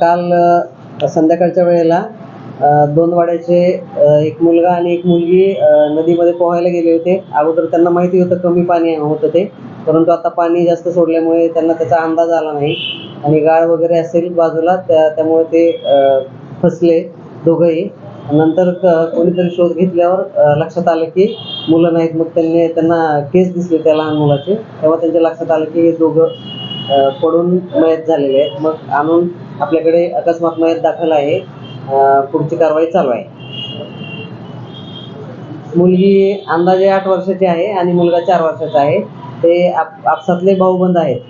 काल संध्याकाळच्या वेळेला दोन वाड्याचे एक मुलगा आणि एक मुलगी नदीमध्ये पोहायला गेले होते. अगोदर त्यांना माहिती होतं कमी पाणी होतं ते. परंतु आता पाणी जास्त सोडल्यामुळे त्यांना त्याचा अंदाज आला नाही. आणि गाळ वगैरे असेल बाजूला त्या त्यामुळे ते फसले दोघंही. नंतर कोणीतरी शोध घेतल्यावर लक्षात आलं की मुलं नाहीत. मग त्यांनी त्यांना केस दिसले त्या लहान मुलाचे. तेव्हा त्यांच्या लक्षात आलं की हे दोघं पडून मयत झालेले आहेत. मग आणून आपल्याकडे अकस्मात मयत दाखल आहे. पुढची कारवाई चालू आहे. मुलगी अंदाजे आठ वर्षाची आहे आणि मुलगा चार वर्षाचा आहे. ते आप आपसातले भाऊबंद आहेत.